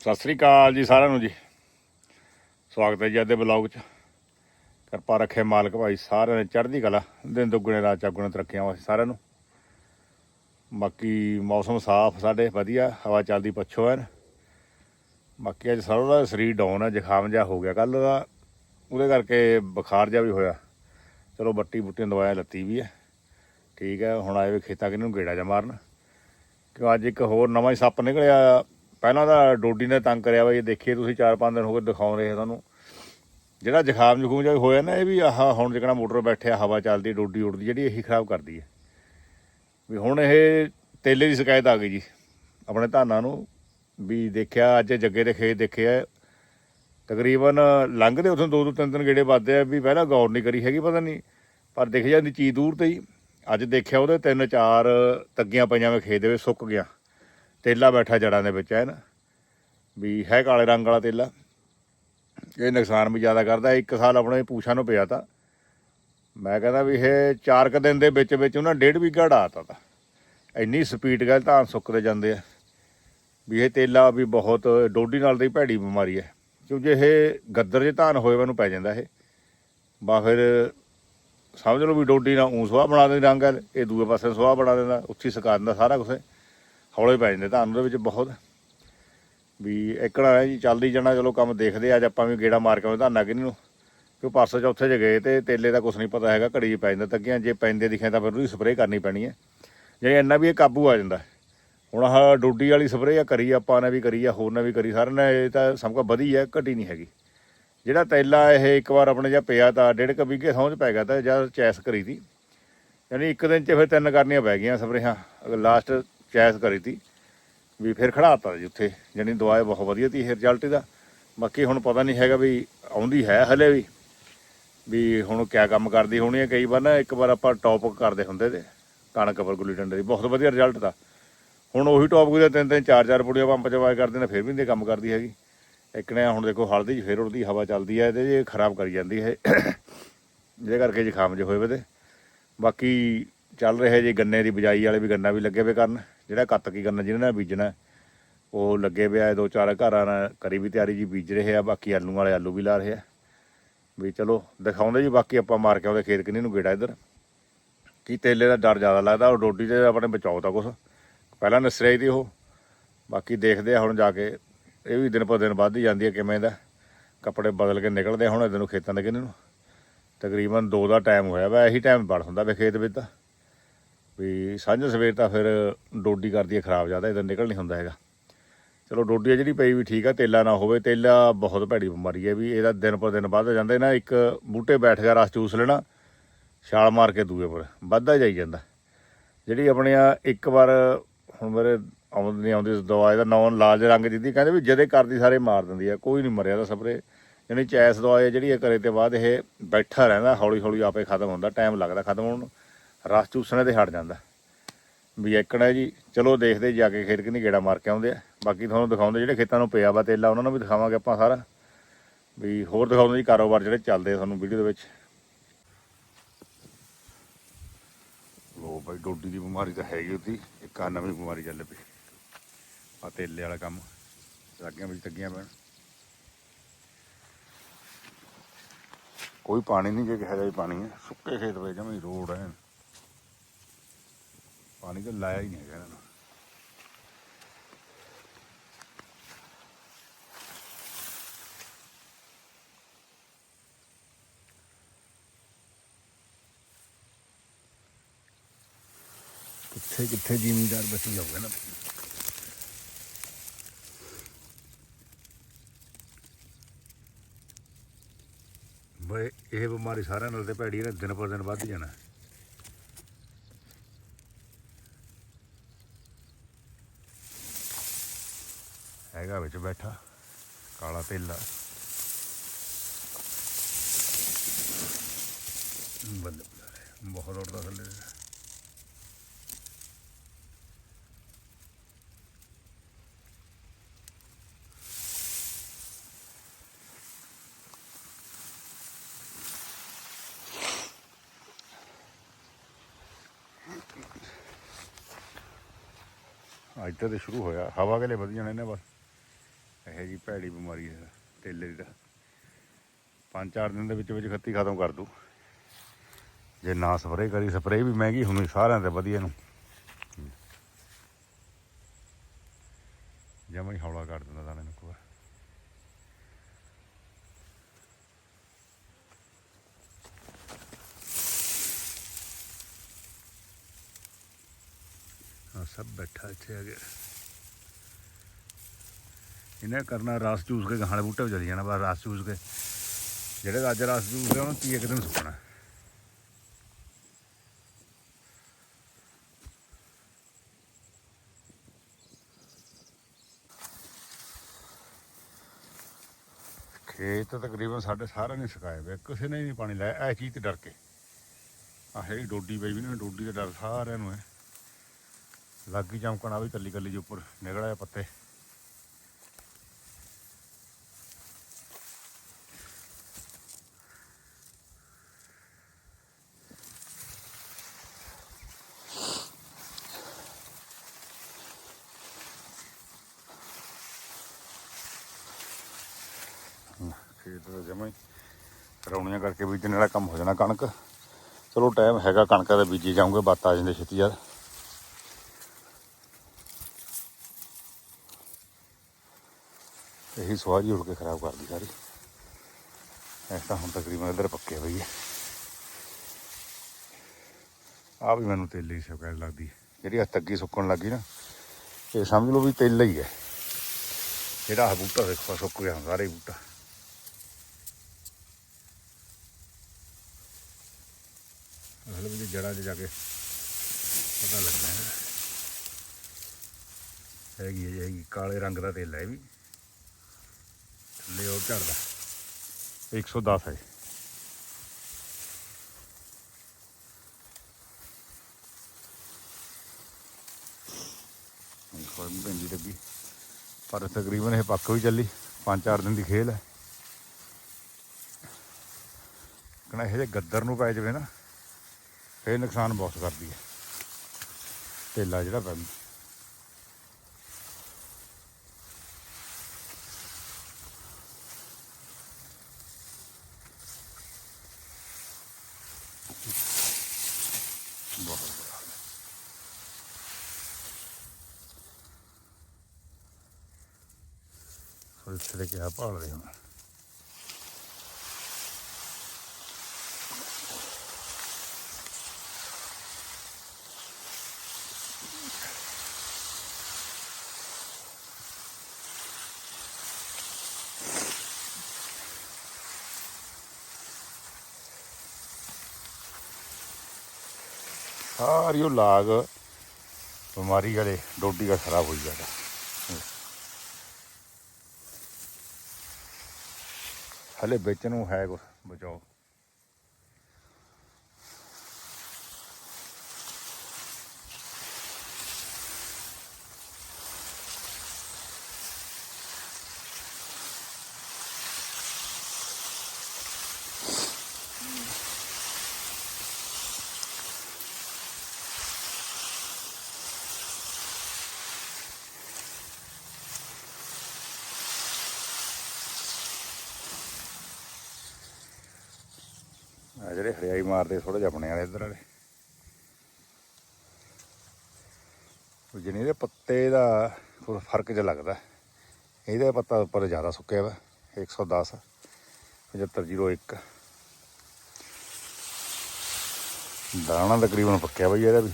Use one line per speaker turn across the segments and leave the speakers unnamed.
ਸਤਿ ਸ੍ਰੀ ਅਕਾਲ ਜੀ ਸਾਰਿਆਂ ਨੂੰ ਜੀ। ਸਵਾਗਤ ਹੈ ਜੀ ਅੱਜ ਦੇ ਬਲੌਗ 'ਚ। ਕਿਰਪਾ ਰੱਖੇ ਮਾਲਕ ਭਾਈ ਸਾਰਿਆਂ ਨੇ ਚੜ੍ਹਦੀ ਕਲਾ, ਦਿਨ ਦੁੱਗਣੇ, ਰਾਤ ਚੌਗੁਣੇ ਤਰੱਕੀਆਂ ਵਾਸਤੇ ਸਾਰਿਆਂ ਨੂੰ। ਬਾਕੀ ਮੌਸਮ ਸਾਫ਼, ਸਾਡੇ ਵਧੀਆ, ਹਵਾ ਚੱਲਦੀ, ਪੱਛੋ ਐਨ। ਬਾਕੀ ਅੱਜ ਸਰੋਂ ਦਾ ਸਰੀਰ ਡਾਊਨ ਹੈ ਜ਼ੁਕਾਮ ਜਿਹਾ ਹੋ ਗਿਆ। ਕੱਲ ਦਾ ਉਹਦੇ ਕਰਕੇ ਬੁਖਾਰ ਜਿਹਾ ਵੀ ਹੋਇਆ। ਚਲੋ ਬੱਟੀ ਬੁੱਟੀਆਂ ਦਵਾਇਆ ਲੱਤੀ ਵੀ ਹੈ ਠੀਕ ਹੈ ਹੁਣ ਆਏ ਵੀ ਖੇਤਾਂ ਕਿਨੂੰ ਗੇੜਾ ਜਾ ਮਾਰਨ। ਕਿਉਂ ਅੱਜ ਇੱਕ ਹੋਰ ਨਵਾਂ ਹੀ ਸੱਪ ਨਿਕਲਿਆ ਪਹਿਲਾਂ ਤਾਂ ਡੋਡੀ ਨੇ ਤੰਗ ਕਰਿਆ ਵਾ ਇਹ ਦੇਖੀਏ ਤੁਸੀਂ 4-5 ਦਿਨ ਹੋ ਗਏ ਦਿਖਾਉਂ ਰਹੇ ਤੁਹਾਨੂੰ ਜਿਹੜਾ ਜ਼ੁਕਾਮ ਜ਼ੁਖੂਮ ਜਿਹਾ ਹੋਇਆ ਨਾ, ਇਹ ਵੀ ਆਹ ਹੁਣ ਜਿਹੜਾ ਮੋਟਰ ਬੈਠਿਆ ਹਵਾ ਚੱਲਦੀ, ਡੋਡੀ ਉੱਡਦੀ, ਜਿਹੜੀ ਇਹੀ ਖਰਾਬ ਕਰਦੀ ਹੈ। ਵੀ ਹੁਣ ਇਹ ਤੇਲੇ ਦੀ ਸ਼ਿਕਾਇਤ ਆ ਗਈ ਜੀ। ਆਪਣੇ ਧਾਨਾਂ ਨੂੰ ਵੀ ਦੇਖਿਆ, ਅੱਜ ਜੱਗੇ ਦੇ ਖੇਤ ਦੇਖਿਆ। ਤਕਰੀਬਨ ਲੰਘਦੇ ਉਥੋਂ ਦੋ ਦੋ ਤਿੰਨ ਤਿੰਨ ਗੇੜੇ ਵੱਜਦੇ ਆ, ਵੀ ਪਹਿਲਾਂ ਗੌਰ ਨਹੀਂ ਕਰੀ ਹੈਗੀ, ਪਤਾ ਨਹੀਂ। ਪਰ ਦਿਖ ਜਾਂਦੀ ਚੀਜ਼ ਦੂਰ ਤੇ ਹੀ ਅੱਜ ਦੇਖਿਆ ਉਹਦੇ ਤਿੰਨ ਚਾਰ ਤੱਗੀਆਂ ਪਈਆਂ ਵੇ ਖੇਤ ਦੇ ਵਿੱਚ, ਸੁੱਕ ਗਿਆ ਤੇਲਾ ਬੈਠਾ ਜੜਾਂ ਦੇ ਵਿੱਚ ਹੈ ਨਾ ਵੀ ਹੈ ਕਾਲੇ ਰੰਗ ਵਾਲਾ ਤੇਲਾ। ਇਹ ਨੁਕਸਾਨ ਵੀ ਜ਼ਿਆਦਾ ਕਰਦਾ। ਇੱਕ ਸਾਲ ਆਪਣੇ ਪੂਛਾਂ ਨੂੰ ਪਿਆ ਤਾ। ਮੈਂ ਕਹਿੰਦਾ ਵੀ ਇਹ ਚਾਰ ਕੁ ਦਿਨ ਦੇ ਵਿੱਚ ਵਿੱਚ ਉਹਨਾਂ ਡੇਢ ਵੀਘਾ ਢਾਤਾ ਤਾ ਇੰਨੀ ਸਪੀਡ ਗੱਲ ਧਾਨ ਸੁੱਕਦੇ ਜਾਂਦੇ ਆ। ਵੀ ਇਹ ਤੇਲਾ ਵੀ ਬਹੁਤ ਡੋਡੀ ਨਾਲ ਦੀ ਭੈੜੀ ਬਿਮਾਰੀ ਹੈ। ਕਿਉਂਕਿ ਇਹ ਗੱਦਰ ਜੇ ਧਾਨ ਹੋਏ ਮੈਨੂੰ ਪੈ ਜਾਂਦਾ ਇਹ। ਬਾ ਫਿਰ ਸਮਝ ਲਓ ਵੀ ਡੋਡੀ ਨਾਲ ਊਂ ਸੁਆਹ ਬਣਾ ਦਿੰਦੀ ਰੰਗ ਹੈ ਇਹ ਦੂਏ ਪਾਸੇ ਸੁਆਹ ਬਣਾ ਦਿੰਦਾ, ਉੱਥੀ ਸੁਕਾ ਦਿੰਦਾ ਸਾਰਾ ਕੁਝ ਹੌਲੇ ਪੈ ਜਾਂਦੇ, ਧਾਨ ਉਹਦੇ ਵਿੱਚ ਬਹੁਤ। ਵੀ ਇਕੜਾ ਹੈ ਜੀ ਚੱਲਦੀ ਜਾਣਾ, ਚਲੋ ਕੰਮ ਦੇਖਦੇ ਅੱਜ ਆਪਾਂ ਵੀ ਗੇੜਾ ਮਾਰ ਕੇ ਆਉਂਦੇ, ਧਾਨਾ ਕਿ ਨੂੰ। ਕਿਉਂ ਪਰਸੋਂ ਚੌਥੇ ਚ ਗਏ ਤੇ ਤੇਲੇ ਦਾ ਕੁਝ ਨਹੀਂ ਪਤਾ ਹੈਗਾ, ਘੜੀ 'ਚ ਪੈ ਜਾਂਦਾ, ਤੱਕੀਆਂ ਜੇ ਪੈਂਦੇ ਦਿਖੇ ਤਾਂ ਫਿਰ ਉਹਦੀ ਸਪਰੇਅ ਕਰਨੀ ਪੈਣੀ ਹੈ। ਜੇ ਇੰਨਾ ਵੀ ਇਹ ਕਾਬੂ ਆ ਜਾਂਦਾ, ਹੁਣ ਆਹ ਡੋਡੀ ਵਾਲੀ ਸਪਰੇਅ ਆ, ਕਰੀ ਆਪਾਂ ਨੇ ਵੀ ਕਰੀ ਆ, ਹੋਰ ਨੇ ਵੀ ਕਰੀ, ਸਾਰਿਆਂ ਨੇ ਇਹ ਤਾਂ ਸਭ ਕੋ ਵਧੀ ਹੈ, ਘਟੀ ਨਹੀਂ ਹੈਗੀ। ਜਿਹੜਾ ਤੈਲਾ ਇਹ ਇੱਕ ਵਾਰ ਆਪਣੇ ਜਾਂ ਪਿਆ ਤਾਂ ਡੇਢ ਕ ਵੀਗੇ ਸਮਝ ਪੈ ਗਿਆ ਤਾਂ ਜਾਂ ਚੈਸ ਕਰੀ ਤੀ ਯਾਨੀ ਇੱਕ ਦਿਨ ਚ ਫਿਰ ਤਿੰਨ ਕਰਨੀਆਂ ਪੈ ਗਈਆਂ ਸਪਰੇਹਾਂ, ਅਗਰ ਲਾਸਟ ਚੈਸ ਕਰੀ ਤੀ, ਵੀ ਫਿਰ ਖੜਾਤਾ ਜੀ ਉੱਥੇ ਜਾਨੀ ਦਵਾਈ ਬਹੁਤ ਵਧੀਆ ਤੀ ਇਹ ਰਿਜ਼ਲਟ ਇਹਦਾ। ਬਾਕੀ ਹੁਣ ਪਤਾ ਨਹੀਂ ਹੈਗਾ ਵੀ ਆਉਂਦੀ ਹੈ ਹਲੇ ਵੀ ਵੀ ਹੁਣ ਕਿਆ ਕੰਮ ਕਰਦੀ ਹੋਣੀ ਹੈ, ਕਈ ਵਾਰ ਨਾ ਇੱਕ ਵਾਰ ਆਪਾਂ ਟੌਪ ਕਰਦੇ ਹੁੰਦੇ ਤੇ, ਕਣਕ ਪਰ ਗੁੱਲੀ ਡੰਡੇ ਦੀ, ਬਹੁਤ ਵਧੀਆ ਰਿਜ਼ਲਟ ਦਾ। ਹੁਣ ਉਹੀ ਟੌਪ ਦੇ ਤਿੰਨ ਤਿੰਨ, ਚਾਰ ਚਾਰ ਪੁੜੀਆਂ ਪੰਪ ਚਵਾਏ ਕਰਦੇ ਨੇ, ਫਿਰ ਵੀ ਨਹੀਂ ਕੰਮ ਕਰਦੀ ਹੈਗੀ। ਇੱਕ ਨੇ ਹੁਣ ਦੇਖੋ ਹਲਦੀ 'ਚ ਫਿਰ ਉੜਦੀ, ਹਵਾ ਚੱਲਦੀ ਹੈ ਤੇ ਜੇ ਖਰਾਬ ਕਰੀ ਜਾਂਦੀ ਹੈ। ਜਿਹਦੇ ਕਰਕੇ ਜ਼ੁਕਾਮ ਜੇ ਹੋਏ ਵੇ ਤੇ। ਬਾਕੀ ਚੱਲ ਰਿਹਾ ਜੇ ਗੰਨੇ ਦੀ ਬਿਜਾਈ ਵਾਲੇ ਵੀ ਗੰਨਾ ਵੀ ਲੱਗੇ ਵੇ ਕਰਨ। ਜਿਹੜਾ ਕੱਤ ਕੀ ਕਰਨਾ, ਜਿਹਨਾਂ ਨੇ ਬੀਜਣਾ, ਉਹ ਲੱਗੇ ਪਿਆ ਦੋ ਚਾਰ ਘਰਾਂ ਨਾਲ, ਕਰੀ ਵੀ ਤਿਆਰੀ ਜੀ, ਬੀਜ ਰਹੇ ਆ, ਬਾਕੀ ਆਲੂ ਵਾਲੇ ਆਲੂ ਵੀ ਲਾ ਰਹੇ ਆ। ਵੀ ਚਲੋ, ਦਿਖਾਉਂਦੇ ਜੀ, ਬਾਕੀ ਆਪਾਂ ਮਾਰ ਕੇ ਆਉਂਦੇ ਖੇਤ ਕਿੰਨੀ ਨੂੰ ਗੇੜਾ ਇੱਧਰ। ਕੀ ਤੇਲੇ ਦਾ ਡਰ ਜ਼ਿਆਦਾ ਲੱਗਦਾ, ਉਹ ਡੋਡੀ ਤੇ ਆਪਣੇ ਬਚਾਓ ਤਾਂ ਕੁਛ। ਪਹਿਲਾਂ ਨਸਰੇ ਦੀ ਉਹ, ਬਾਕੀ ਦੇਖਦੇ ਆ ਹੁਣ ਜਾ ਕੇ, ਇਹ ਵੀ ਦਿਨ ਪਰ ਦਿਨ ਵੱਧ ਹੀ ਜਾਂਦੀ ਹੈ ਕਿਵੇਂ ਦਾ। ਕੱਪੜੇ ਬਦਲ ਕੇ ਨਿਕਲਦੇ ਆ ਹੁਣ ਇਹਦੇ ਨੂੰ ਖੇਤਾਂ ਦੇ ਕਿੰਨੇ ਨੂੰ। ਤਕਰੀਬਨ 2 ਦਾ ਟਾਈਮ ਹੋਇਆ ਵਾ, ਇਹੀ ਟਾਈਮ ਬੜ ਹੁੰਦਾ ਵੇ ਖੇਤ ਵਿੱਚ ਤਾਂ। ਵੀ ਸਾਂਝ ਸਵੇਰ ਤਾਂ ਫਿਰ ਡੋਡੀ ਕਰਦੀ ਹੈ ਖਰਾਬ ਜ਼ਿਆਦਾ, ਇਹਦਾ ਨਿਕਲ ਨਹੀਂ ਹੁੰਦਾ ਹੈਗਾ। ਚਲੋ ਡੋਡੀ ਜਿਹੜੀ ਪਈ ਵੀ ਠੀਕ ਆ, ਤੇਲਾ ਨਾ ਹੋਵੇ, ਤੇਲਾ ਬਹੁਤ ਭੈੜੀ ਬਿਮਾਰੀ ਹੈ ਵੀ ਇਹਦਾ ਦਿਨ ਪਰ ਦਿਨ ਵੱਧ ਜਾਂਦੇ ਨਾ, ਇੱਕ ਬੂਟੇ ਬੈਠ ਗਿਆ, ਰਸ ਚੂਸ ਲੈਣਾ, ਛਾਲ ਮਾਰ ਕੇ ਦੂਏ ਪਰ, ਵੱਧਦਾ ਜਾਈ ਜਾਂਦਾ। ਜਿਹੜੀ ਆਪਣੇ ਆ ਇੱਕ ਵਾਰ ਹੁਣ ਮੇਰੇ ਆਉਂਦੀ ਨਹੀਂ ਆਉਂਦੀ ਦਵਾ, ਇਹਦਾ ਨੌਨ ਲਾਲ ਰੰਗ ਦਿੱਤੀ ਕਹਿੰਦੇ ਵੀ ਜਦੇ ਕਰਦੀ ਸਾਰੇ ਮਾਰ ਦਿੰਦੀ ਆ, ਕੋਈ ਨਹੀਂ ਮਰਿਆ ਦਾ ਸਪਰੇ। ਯਾਨੀ ਚੈਸ ਦਵਾ ਜਿਹੜੀ ਇਹ ਕਰੇ ਤੇ ਬਾਅਦ ਇਹ ਬੈਠਾ ਰਹਿੰਦਾ ਹੌਲੀ ਹੌਲੀ ਆਪੇ ਖਤਮ ਹੁੰਦਾ ਟਾਈਮ ਲੱਗਦਾ ਖਤਮ ਹੋਣ ਨੂੰ। ਰਸ ਚੂਸਣੇ ਤੇ ਹਟ ਜਾਂਦਾ। ਵੀ ਇੱਕਣ ਹੈ ਜੀ, ਚਲੋ ਦੇਖਦੇ ਜਾ ਕੇ ਖੇਤ ਕਿੰਨੀ ਗੇੜਾ ਮਾਰ ਕੇ ਆਉਂਦੇ ਆ। ਬਾਕੀ ਤੁਹਾਨੂੰ ਦਿਖਾਉਂਦੇ ਜਿਹੜੇ ਖੇਤਾਂ ਨੂੰ ਪਿਆ ਵਾ ਤੇਲਾ, ਉਹਨਾਂ ਨੂੰ ਵੀ ਦਿਖਾਵਾਂਗੇ ਆਪਾਂ ਸਾਰਾ। ਵੀ ਹੋਰ ਦਿਖਾਉਂਦੇ ਜੀ ਕਾਰੋਬਾਰ ਜਿਹੜੇ ਚੱਲਦੇ ਆ ਤੁਹਾਨੂੰ ਵੀਡੀਓ ਦੇ ਵਿੱਚ। ਲੋ ਭਾਈ ਡੋਡੀ ਦੀ ਬਿਮਾਰੀ ਤਾਂ ਹੈਗੀ ਉਹਦੀ ਇੱਕ ਆ ਨਵੀਂ ਬਿਮਾਰੀ ਚੱਲ ਪਈ। ਆ ਤੇਲੇ ਵਾਲਾ ਕੰਮ। ਲੱਗੀਆਂ ਵਿੱਚ ਤੱਗੀਆਂ ਪੈਣ। ਕੋਈ ਪਾਣੀ ਨਹੀਂ ਜੇ ਕਿਹਾ ਜਾਏ ਪਾਣੀ ਹੈ ਸੁੱਕੇ ਖੇਤ ਵਿੱਚ ਜਮੀ ਰੋਡ ਹੈ ਪਾਣੀ ਤਾਂ ਲਾਇਆ ਹੀ ਨਹੀਂ ਹੈਗਾ ਇਹਨਾਂ ਨੂੰ। ਕਿੱਥੇ ਕਿੱਥੇ ਜ਼ਿਮੀਂਦਾਰ ਬਸੀ ਜਾਊਗਾ ਨਾ। ਬਈ ਇਹ ਬਿਮਾਰੀ ਸਾਰਿਆਂ ਨਾਲ ਤੇ ਭੈੜੀ ਨੇ ਦਿਨ ਪਰ ਦਿਨ ਵੱਧ ਜਾਣਾ। ਹੈਗਾ ਵਿੱਚ ਬੈਠਾ, ਕਾਲਾ ਤੇਲਾ ਬੱਲੇ ਬੱਲੇ ਬਹੁਤ ਉੱਡਦਾ ਥੱਲੇ। ਅੱਜ ਤਾਂ ਸ਼ੁਰੂ ਹੋਇਆ, ਹਵਾ ਗਲੇ ਵਧੀਆ ਨੇ ਨੇ ਬਸ। ਇਹ ਜੀ ਭੈੜੀ ਬਿਮਾਰੀ ਹੈ, ਤੇਲੇ ਦੀ ਪੰਜ ਚਾਰ ਦਿਨ ਦੇ ਵਿੱਚ ਵਿੱਚ ਖੱਤੀ ਖਤਮ ਕਰ ਦੂ ਜੇ ਨਾ ਸਪਰੇਅ ਕਰੀ, ਸਪਰੇਅ ਵੀ ਮਹਿੰਗੀ ਹੁੰਦੀ ਸਾਰਿਆਂ ਤੇ ਵਧੀਆ ਨੂੰ। ਜਮਾ ਹੀ ਹੌਲਾ ਕਰ ਦਿੰਦਾ ਦਾਣੇ ਨੂੰ ਇੱਕ ਵਾਰ ਸਭ ਬੈਠਾ ਇੱਥੇ ਆ ਗਿਆ ਇਹਨੇ ਕਰਨਾ ਰਸ ਚੂਸ ਕੇ ਗਾਹਾਂ ਬੂਟੇ 'ਤੇ ਚਲੀ ਜਾਣਾ ਬਸ ਰਸ ਚੂਸ ਕੇ। ਜਿਹੜੇ ਅੱਜ ਰਸ ਚੂਸ ਕੇ ਉਹਨੂੰ ਤੀ ਇੱਕ ਦਿਨ ਸੁੱਕਣਾ। ਖੇਤ ਤਕਰੀਬਨ ਸਾਡੇ ਸਾਰਿਆਂ ਨੇ ਸੁਕਾਏ ਵੇ, ਕਿਸੇ ਨੇ ਨਹੀਂ ਪਾਣੀ ਲਾਇਆ, ਇਹ ਚੀਜ਼ ਤੇ ਡਰ ਕੇ। ਆਹ ਜਿਹੜੀ ਡੋਡੀ ਪਈ ਵੀ ਨਾ, ਡੋਡੀ ਦਾ ਡਰ ਸਾਰਿਆਂ ਨੂੰ ਹੈ। ਲੱਗੀ ਚਮਕਣਾ ਵੀ ਕੱਲੀ ਕੱਲੀ ਜਿਹੀ ਉੱਪਰ ਨਿਕਲਿਆ ਪੱਤੇ ਖੇਤ ਦਾ ਜਮਾਂ ਹੀ ਰੌਣੀਆਂ ਕਰਕੇ ਬੀਜਣ ਵਾਲਾ ਕੰਮ ਹੋ ਜਾਣਾ ਕਣਕ। ਚਲੋ ਟਾਈਮ ਹੈਗਾ ਕਣਕਾਂ ਦੇ ਬੀਜੀ ਜਾਊਂਗੇ ਬੱਤ ਆ ਜਾਂਦੇ ਛੇਤੀ ਯਾਰ। ਇਹੀ ਸਵਾਰੀ ਉੱਠ ਕੇ ਖਰਾਬ ਕਰਦੀ ਸਾਰੀ। ਐਸਾ ਹੁਣ ਤਕਰੀਬਨ ਇੱਧਰ ਪੱਕੇ ਹੋਈ ਹੈ। ਆ ਵੀ ਮੈਨੂੰ ਤੇਲੇ ਹੀ ਸ਼ਿਕਾਇਤ ਲੱਗਦੀ। ਜਿਹੜੀ ਆ ਤੱਗੀ ਸੁੱਕਣ ਲੱਗੀ ਨਾ, ਇਹ ਸਮਝ ਲਓ ਵੀ ਤੇਲ ਹੀ ਹੈ। ਜਿਹੜਾ ਆਹ ਬੂਟਾ ਦੇਖੋ, ਸੁੱਕ ਗਿਆ, ਸਾਰਾ ਹੀ ਬੂਟਾ ਹਲ ਵੀ ਜੜਾ 'ਚ ਜਾ ਕੇ ਪਤਾ ਲੱਗਣਾ ਹੈ। ਹੈਗੀ ਹੈ ਹੈਗੀ, ਕਾਲੇ ਰੰਗ ਦਾ ਤੇਲ ਹੈ ਇਹ ਵੀ। ਥੱਲੇ ਉਹ ਝੜਦਾ। 110 ਹੈ ਕੋਈ ਭੰਜੀ ਲੱਗੀ ਪਰ ਤਕਰੀਬਨ ਇਹ ਪੱਕ ਵੀ ਚੱਲੀ। ਪੰਜ ਚਾਰ ਦਿਨ ਦੀ ਖੇਲ ਹੈ। ਕਹਣਾ ਇਹ ਜੇ ਗੱਦਰ ਨੂੰ ਪੈ ਜਾਵੇ ਨਾ। ਫੇਰ ਨੁਕਸਾਨ ਬਹੁਤ ਕਰਦੀ ਹੈ। ਤੇਲਾ ਜਿਹੜਾ ਪੈਂਦਾ ਬਹੁਤ ਬੁਰਾ ਹਾਲ ਹੈ। ਸੋ ਇੱਥੇ ਦੇ ਕਿਹਾ ਭਾਲਦੇ ਹੁਣ ਸਾਰੀ ਉਹ ਲਾਗ ਬਿਮਾਰੀ ਵਾਲੇ ਡੋਡੀ ਦਾ ਖਰਾਬ ਹੋਈ ਜਾਂਦਾ। ਹਲੇ ਵਿੱਚ ਨੂੰ ਹੈ ਕੁਛ ਬਚਾਓ। ਆ ਜਿਹੜੇ ਹਰਿਆਈ ਮਾਰਦੇ ਥੋੜੇ ਜਿਹਾ ਆਪਣੇ ਵਾਲੇ ਇੱਧਰ ਵਾਲੇ। ਉਹ ਜਿਹਨੇ ਦੇ ਪੱਤੇ ਦਾ ਥੋੜਾ ਫ਼ਰਕ ਜਿਹਾ ਲੱਗਦਾ। ਇਹਦਾ ਪੱਤਾ ਉੱਪਰ ਜ਼ਿਆਦਾ ਸੁੱਕਿਆ ਵਾ 110 7501 ਦਾਣਾ ਤਕਰੀਬਨ ਪੱਕਿਆ ਬਈ ਇਹਦਾ ਵੀ।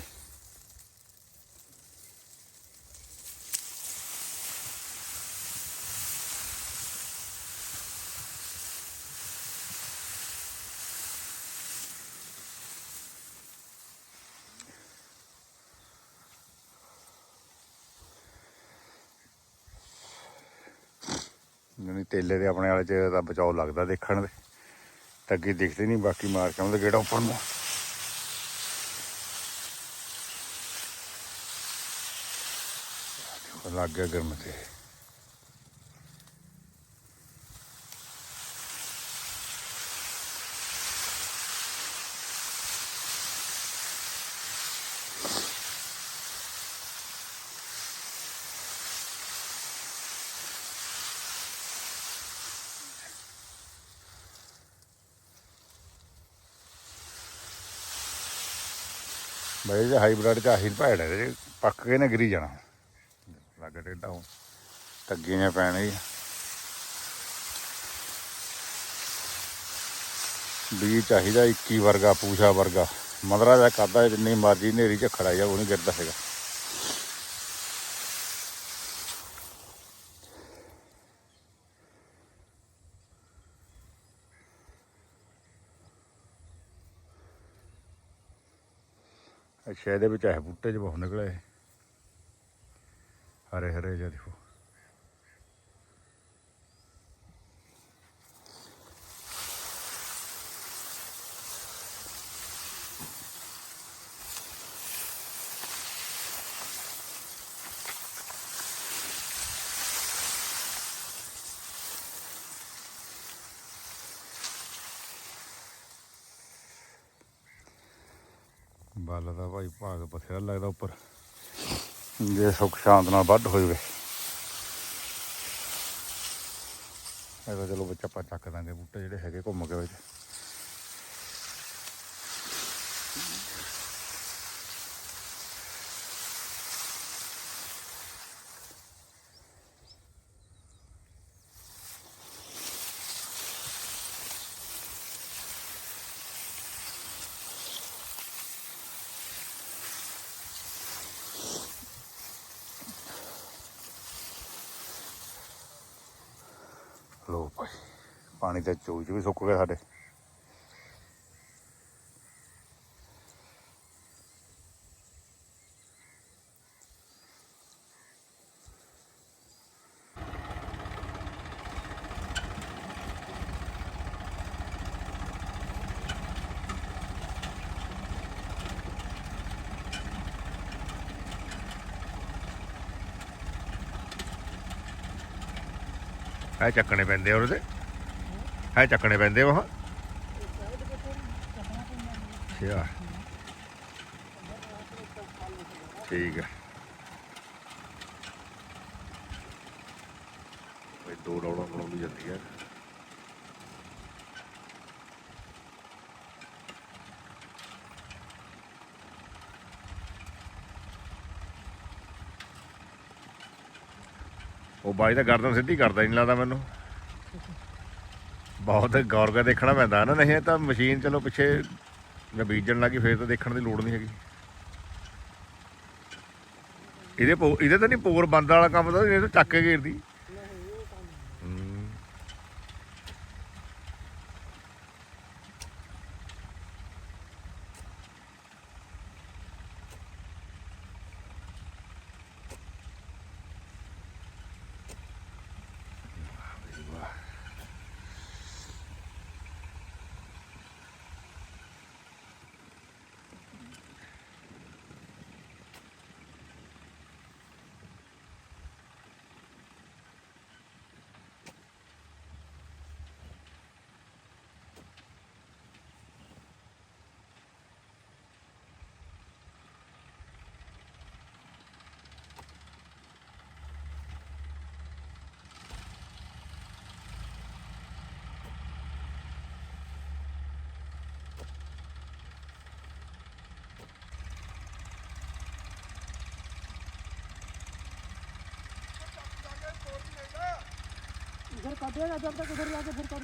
ਨਹੀਂ ਤੇਲੇ ਦੇ ਆਪਣੇ ਵਾਲੇ ਚ ਤਾਂ ਬਚਾਓ ਲੱਗਦਾ ਦੇਖਣ ਦੇ। ਤਾਂ ਅੱਗੇ ਦਿਖਦੇ ਨਹੀਂ, ਬਾਕੀ ਮਾਰ ਕੇ ਆਉਂਦੇ ਗੇੜਾ ਉੱਪਰ ਨੂੰ। ਲੱਗ ਗਿਆ ਗਰਮ ਤੇ। ਬਈ ਹਾਈਬ੍ਰਿਡ ਚ ਆਹੀ ਭੈੜ ਹੈ ਇਹਦੇ 'ਚ ਪੱਕ ਕੇ ਨੇ ਗਿਰੀ ਜਾਣਾ। ਲੱਗ ਟੇਡਾ ਹੋ ਤੱਗੀ ਨੇ ਪੈਣੀ ਬੀਜ ਚਾਹੀਦਾ 21 ਵਰਗਾ, ਪੂਸਾ ਵਰਗਾ। ਮਦਰਾ ਦਾ ਕਰਦਾ, ਜਿੰਨੀ ਮਰਜ਼ੀ ਨੇਰੀ ਝੱਖੜ ਆ ਜਾ ਉਹ ਨਹੀਂ ਗਿਰਦਾ ਹੈਗਾ। ਅੱਛਾ ਇਹਦੇ ਵਿੱਚ ਹੈ ਬੂਟੇ ਚ ਬਹੁਤ ਨਿਕਲੇ ਹਰੇ ਹਰੇ ਜਿਹਾ ਦੇਖੋ। ਬੱਲ ਦਾ ਭਾਈ ਭਾਗ ਬਥੇਰਾ ਲੱਗਦਾ ਉੱਪਰ। ਜੇ ਸੁੱਖ ਸ਼ਾਂਤ ਨਾਲ ਵੱਢ ਹੋ ਜਵੇ ਇਹ ਤਾਂ ਚਲੋ ਬੱਚਾ ਆਪਾਂ ਚੱਕ ਦਾਂਗੇ ਬੂਟੇ ਜਿਹੜੇ ਹੈਗੇ ਘੁੰਮ ਕੇ ਵਿੱਚ। ਲੋ ਭਾਈ ਪਾਣੀ ਤੇ ਚੋਈ ਚ ਵੀ ਸੁੱਕ ਗਿਆ ਸਾਡੇ। ਐ ਚੱਕਣੇ ਪੈਂਦੇ ਆ ਉਹਦੇ ਐ ਚੱਕਣੇ ਪੈਂਦੇ ਉਹ? ਅੱਛਾ। ਠੀਕ ਹੈ ਇਹ ਦੋ ਰੌਣਾ ਬਣਾਉਂਦੀ ਜਾਂਦੀ ਹੈ ਉਹ ਬਾਈ ਤਾਂ ਗਰਦਨ ਸਿੱਧੀ ਕਰਦਾ ਹੀ ਨਹੀਂ ਲੱਗਦਾ ਮੈਨੂੰ। ਬਹੁਤ ਗੌਰ ਕੇ ਦੇਖਣਾ ਪੈਂਦਾ ਨਾ, ਨਹੀਂ ਤਾਂ ਮਸ਼ੀਨ ਚਲੋ ਪਿੱਛੇ ਜਾਂ ਬੀਜਣ ਲੱਗੀ, ਫੇਰ ਤਾਂ ਦੇਖਣ ਦੀ ਲੋੜ ਨਹੀਂ ਹੈਗੀ। ਇਹਦੇ ਪੋ- ਇਹਦੇ ਤਾਂ ਨਹੀਂ ਪੋਰ ਬੰਦ ਵਾਲਾ ਕੰਮ ਤਾਂ ਇਹ ਤਾਂ ਚੱਕ ਕੇ ਘੇਰਦੀ।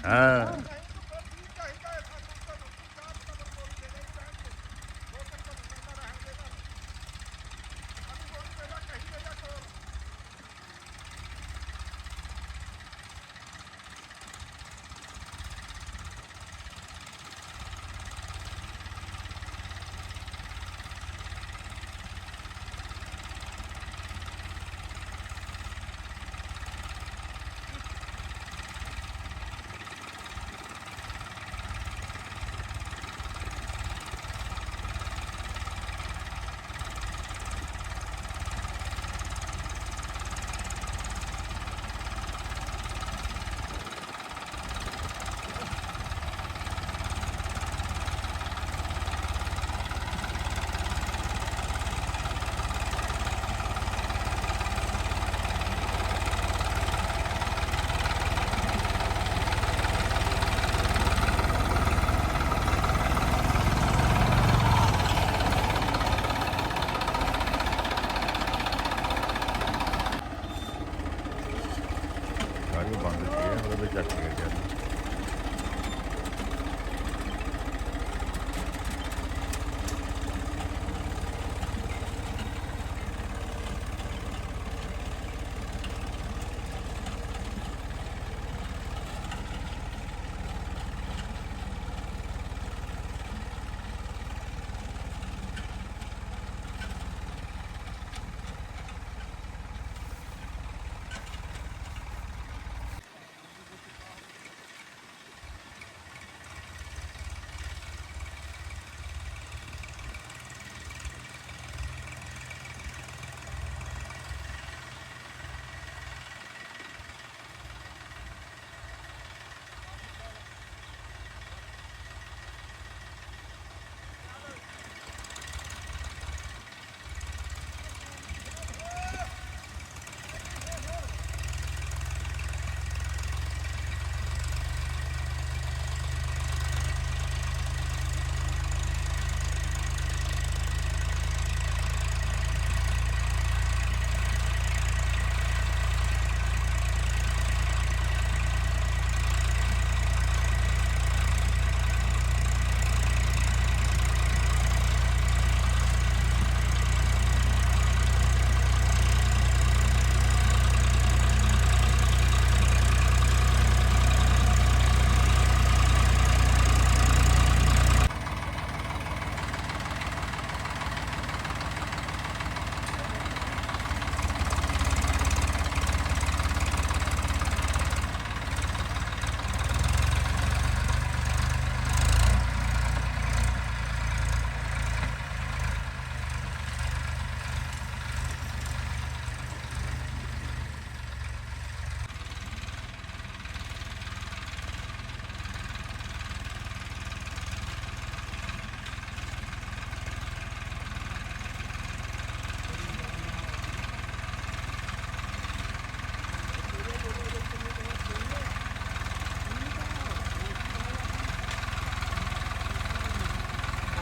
हाँ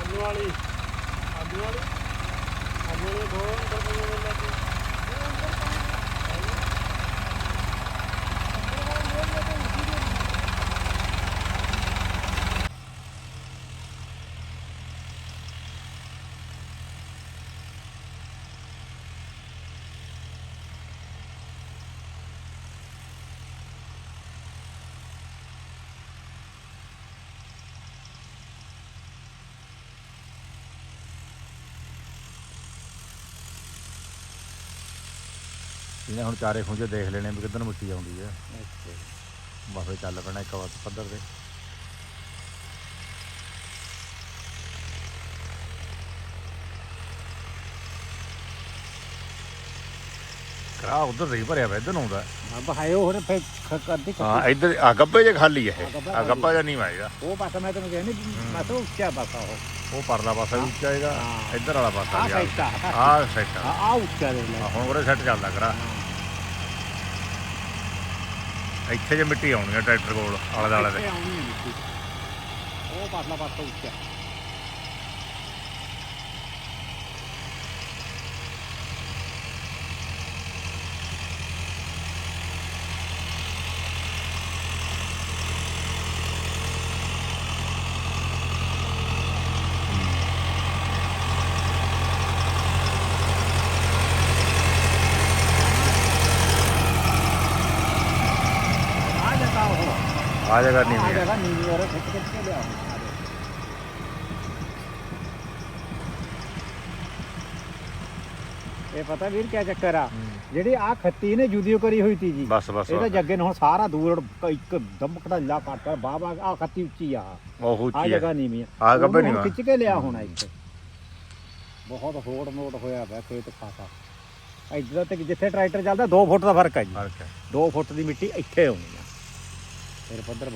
ਆਲੂ ਵਾਲੀ ਆਲੂ ਵਾਲੀ ਆਲੂ ਵਾਲੀ ਦੋ ਅੰਦਰ ਪਈਆਂ ਨੇ ਲੱਗੀ
ਇਹਨੇ ਹੁਣ ਚਾਰੇ ਖੁੰਝੇ ਦੇਖ ਲੈਣੇ ਵੀ ਕਿੱਧਰ ਮਿੱਟੀ ਆਉਂਦੀ ਹੈ ਅੱਛਾ। ਬਸ ਫਿਰ ਚੱਲ ਪੈਣਾ ਇੱਕ ਵਾਰ ਪੱਧਰ ਤੇ। ਕਰਾ ਉਧਰ ਨਹੀਂ ਭਰਿਆ ਵਾ ਆਉਂਦਾ।
ਹਾਂ ਬਹਾਇਓ ਹੋਰ ਫਿਰ ਕਰਦੀ
ਹਾਂ ਇੱਧਰ ਆ ਗੱਬੇ ਜੇ ਖਾਲੀ ਹੈ ਆ ਗੱਬਾ ਜਾਂ ਨਹੀਂ ਆਏਗਾ
ਉਹ ਪਾਸਾ ਮੈਂ ਤੈਨੂੰ ਕਹਿੰਦੀ ਬਸ ਉਹ ਉੱਚਾ ਪਾਸਾ ਉਹ।
ਉਹ ਪਰਲਾ ਪਾਸਾ ਵੀ ਉੱਚਾ ਹੈਗਾ ਵਾਲਾ ਪਾਸਾ ਆ। ਸੈਟ
ਆ। ਆ। ਉੱਚਾ ਦੇ
ਹੁਣ ਉਹਦੇ ਸੈਟ ਚੱਲਦਾ ਕਰਾ ਇੱਥੇ ਜੇ ਮਿੱਟੀ ਆਉਣੀ ਆ ਟਰੈਕਟਰ ਕੋਲ ਆਲੇ ਦਾਲੇ ਦੇ
ਉਹ ਪਾਸਲਾ ਪਾਸਾ ਉੱਚਾ। ਆ
ਜਗ੍ਹਾ ਨਹੀਂ
ਆ ਖਿੱਚ ਖਿੱਚ ਕੇ ਲਿਆ ਇਹ ਪਤਾ ਵੀਰ ਕੀ ਚੱਕਰ ਆ? ਜਿਹੜੀ ਆ ਖੱਤੀ ਨੇ ਜੁਦੀਓ ਕਰੀ ਹੋਈ ਤੀ ਜੀ
ਬਸ ਬਸ
ਇਹਦਾ ਜੱਗੇ ਨੂੰ ਹੁਣ ਸਾਰਾ ਦੂਰ ਇੱਕ ਦਮ ਘੜਾਲਾ ਕੱਟ ਬਾਬਾ ਆ ਖੱਤੀ ਉੱਚੀ ਆ।
ਉਹ
ਆ
ਉੱਚੀ ਹੈ
ਜਗ੍ਹਾ ਨੀਵੀਂ ਆ।
ਆ ਨੀਵਾਂ।
ਹੁਣ ਖਿੱਚ ਕੇ ਲਿਆ ਹੋਣਾ ਇੱਥੇ। ਬਹੁਤ ਹੋੜ ਨੋਟ ਹੋਇਆ ਪਿਆ ਖੇਤ ਖਾਸਾ। ਇੱਧਰ ਤੇ ਜਿੱਥੇ ਟਰੈਕਟਰ ਚੱਲਦਾ 2 ਫੁੱਟ ਦਾ ਫ਼ਰਕ ਹੈ ਜੀ।
ਫ਼ਰਕ ਹੈ
2 ਫੁੱਟ ਦੀ ਮਿੱਟੀ ਇੱਥੇ ਆਉਣੀ ਆ ਫਿਰ ਪੱਧਰ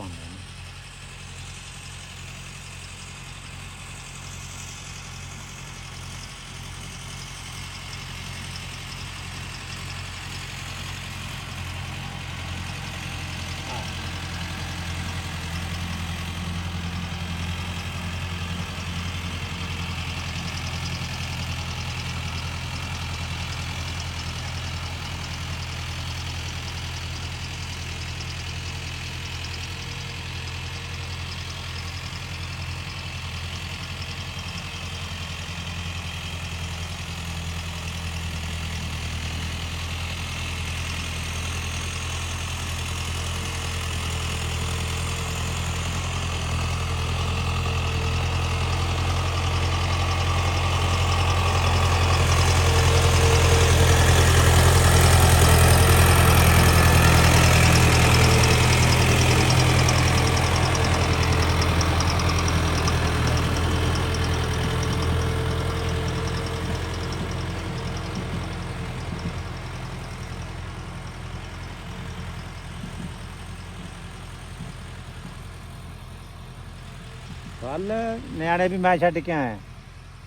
ਕੱਲ ਨਿਆਣੇ ਵੀ ਮੈਂ ਛੱਡ ਕੇ ਆਇਆ।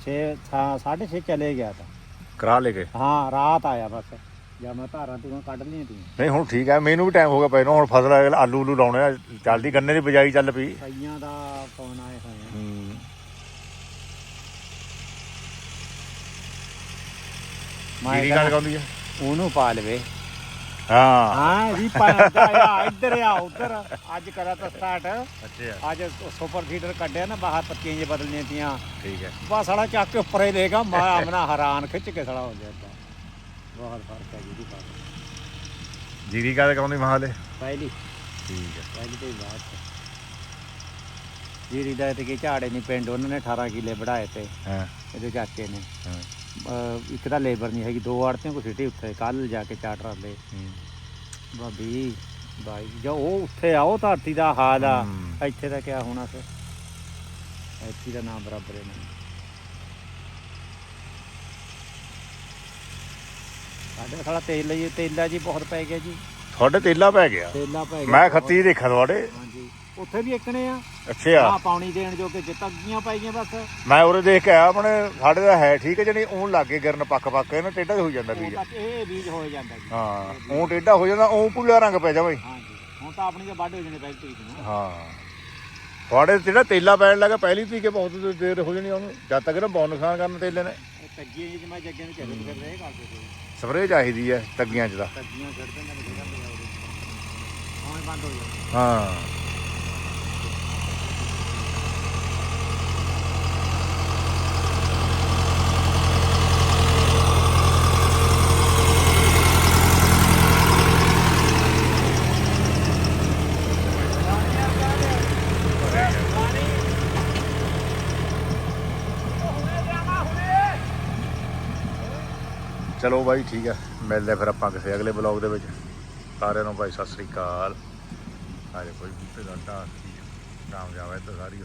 6 6:30 ਚਲੇ ਗਿਆ ਤਾਂ।
ਕਰਾ ਲੈ ਕੇ।
ਹਾਂ ਰਾਤ ਆਇਆ ਬਸ। ਜਾਂ ਮੈਂ ਧਾਰਾਂ ਤੂੰ ਕੱਢ ਲਈਆਂ ਤੂੰ
ਨਹੀਂ ਹੁਣ ਠੀਕ ਹੈ ਮੈਨੂੰ ਵੀ ਟਾਈਮ ਹੋ ਗਿਆ ਪੈ ਨੂੰ। ਹੁਣ ਫਸਲ ਆਲੂ ਉਲੂ ਲਾਉਣੇ ਆ। ਚੱਲਦੀ ਗੰਨੇ ਦੀ ਬਿਜਾਈ ਚੱਲ ਪਈ।
ਕਈਆਂ ਦਾ ਫੋਨ ਆਏ ਹੋਏ ਆ।
ਹੂੰ।
ਮੈਂ
ਜੀਰੀ ਗੱਲ ਕਹਿੰਦੀ ਆ?
ਉਹਨੂੰ ਪਾ ਲਵੇ।
ਹਾਂ।
ਹਾਂ ਵੀ ਪਾਉਂਦਾ ਆ ਇੱਧਰ ਆ ਉੱਧਰ। ਅੱਜ ਕਰਾ ਤਾਂ ਸਟਾਰਟ
ਅੱਛਾ।
ਅੱਜ ਸੁਪਰ ਸੀਡਰ ਕੱਢਿਆ ਨਾ ਬਾਹਰ ਪੱਤੀਆਂ ਜੇ ਬਦਲਣੀਆਂ ਤੀਆਂ।
ਠੀਕ ਹੈ।
ਬਸ ਸਾਲਾ ਚੱਕ ਕੇ ਉੱਪਰੇ ਦੇਗਾ ਮੈਂ ਆਪਣਾ ਹੈਰਾਨ ਖਿੱਚ ਕੇ ਸਾਲਾ ਹੋ ਜਾਂਦਾ ਬਹੁਤ ਫ਼ਰਕ ਹੈ ਜੀ ਬਾਤ
ਜੀਰੀ ਗੱਲ ਕਹਿੰਦੀ ਮਹਾਲੇ
ਪਹਿਲੀ।
ਠੀਕ ਹੈ।
ਪਹਿਲੀ ਤੇ ਬਾਤ ਜੀਰੀ ਦਾ ਤੇ ਕੀ ਝਾੜੇ ਨਹੀਂ ਪਿੰਡ ਉਹਨਾਂ ਨੇ 18 ਕਿੱਲੇ ਵਢਾਏ ਤੇ
ਹਾਂ।
ਇਹਦੇ ਚਾਚੇ ਨੇ।
ਹਾਂ।
ਇੱਕ ਤਾਂ ਲੇਬਰ ਨਹੀਂ ਹੈਗੀ ਦੋ ਆੜਤੀਆਂ ਕੋ ਸਿੱਟੀ ਉੱਥੇ ਕੱਲ ਜਾ ਕੇ ਚਾਟਰ ਲੈ
ਹੂੰ।
ਬਾਬੀ ਬਾਈ ਜੋ ਉਹ ਉੱਥੇ ਆ ਉਹ ਧਰਤੀ ਦਾ ਹਾਲ ਆ। ਇੱਥੇ ਦਾ ਕਿਆ ਹੋਣਾ ਫਿਰ? ਇੱਥੇ ਦਾ ਨਾਮ ਬਰਾਬਰ ਹੈ ਨਹੀਂ ਸਾਡੇ ਸਾਲਾ ਤੇਲ ਲਈ ਤੇਲਾ ਜੀ ਬਹੁਤ ਪੈ ਗਿਆ ਜੀ।
ਤੁਹਾਡੇ ਤੇਲਾ ਪੈ ਗਿਆ?
ਤੇਲਾ ਪੈ ਗਿਆ
ਮੈਂ। ਖੱਤੀ ਦੇਖਾ ਤੁਹਾਡੇ।
ਹਾਂਜੀ। ਉੱਥੇ ਵੀ ਇੱਕਣੇ ਆ।
ਅੱਛਾ।
ਆ ਪਾਣੀ ਦੇਣ ਜੋ ਕਿ ਜਿੱਤਗੀਆਂ ਪੈ ਗਈਆਂ ਬਸ।
ਮੈਂ ਉਰੇ ਦੇਖ ਕੇ ਆਇਆ ਆਪਣੇ ਸਾਡੇ ਦਾ ਹੈ ਠੀਕ ਹੈ ਜਣੀ ਉਹ ਲਾਗੇ ਗਿਰਨ ਪੱਕ ਪੱਕ ਇਹਨਾਂ ਟੇਢਾ ਹੋ ਜਾਂਦਾ ਬੀਜ।
ਤੱਕ ਇਹ ਬੀਜ ਹੋ ਜਾਂਦਾ ਜੀ।
ਹਾਂ ਉਹ ਟੇਢਾ ਹੋ ਜਾਂਦਾ ਉਹ ਭੁੱਲਾ ਰੰਗ ਪੈ ਜਾਵੇ।
ਹਾਂਜੀ ਹੁਣ ਤਾਂ ਆਪਣੀ ਤਾਂ ਵੱਢ ਹੋ ਜਣੇ ਪਹਿਲੀ ਤਰੀਕ ਨੂੰ।
ਹਾਂ। ਤੁਹਾਡੇ ਜਿਹੜਾ ਤੇਲਾ ਪੈਣ ਲੱਗਾ ਪਹਿਲੀ ਤੀਕੇ ਬਹੁਤ ਦੇਰ ਹੋ ਜਣੀ ਉਹਨੂੰ। ਜਦ ਤੱਕ ਨਾ ਬਹੁਤ ਨੁਕਸਾਨ ਕਰਨ ਤੇਲੇ ਨੇ।
ਇਹ ਤੱਗੀਆਂ ਜੀ ਮੈਂ ਜੱਗੇ ਨੂੰ ਚੱਲੇ ਫਿਰ ਰਹੇ ਕਰਦੇ ਸੀ।
ਸਪਰੇਅ ਚਾਹੀਦੀ ਹੈ ਤੱਗੀਆਂ 'ਚ ਦਾ
ਤੱਗੀਆਂ ਛੱਡ ਦਿੰਦੇ ਨੇ ਹੁਣ ਬੰਦ ਹੋ ਜਾਂਦਾ
ਹਾਂ ਚਲੋ ਬਾਈ, ਠੀਕ ਹੈ ਮਿਲਦੇ ਫਿਰ ਆਪਾਂ ਕਿਸੇ ਅਗਲੇ ਬਲੌਗ ਦੇ ਵਿੱਚ। ਸਾਰਿਆਂ ਨੂੰ ਭਾਈ ਸਤਿ ਸ੍ਰੀ ਅਕਾਲ। ਆਜੇ ਕੋਈ ਬੂਟੇ ਦਾ ਢਾਹ ਕਾਮਯਾਬ ਹੈ ਤਾਂ ਸਾਰੀ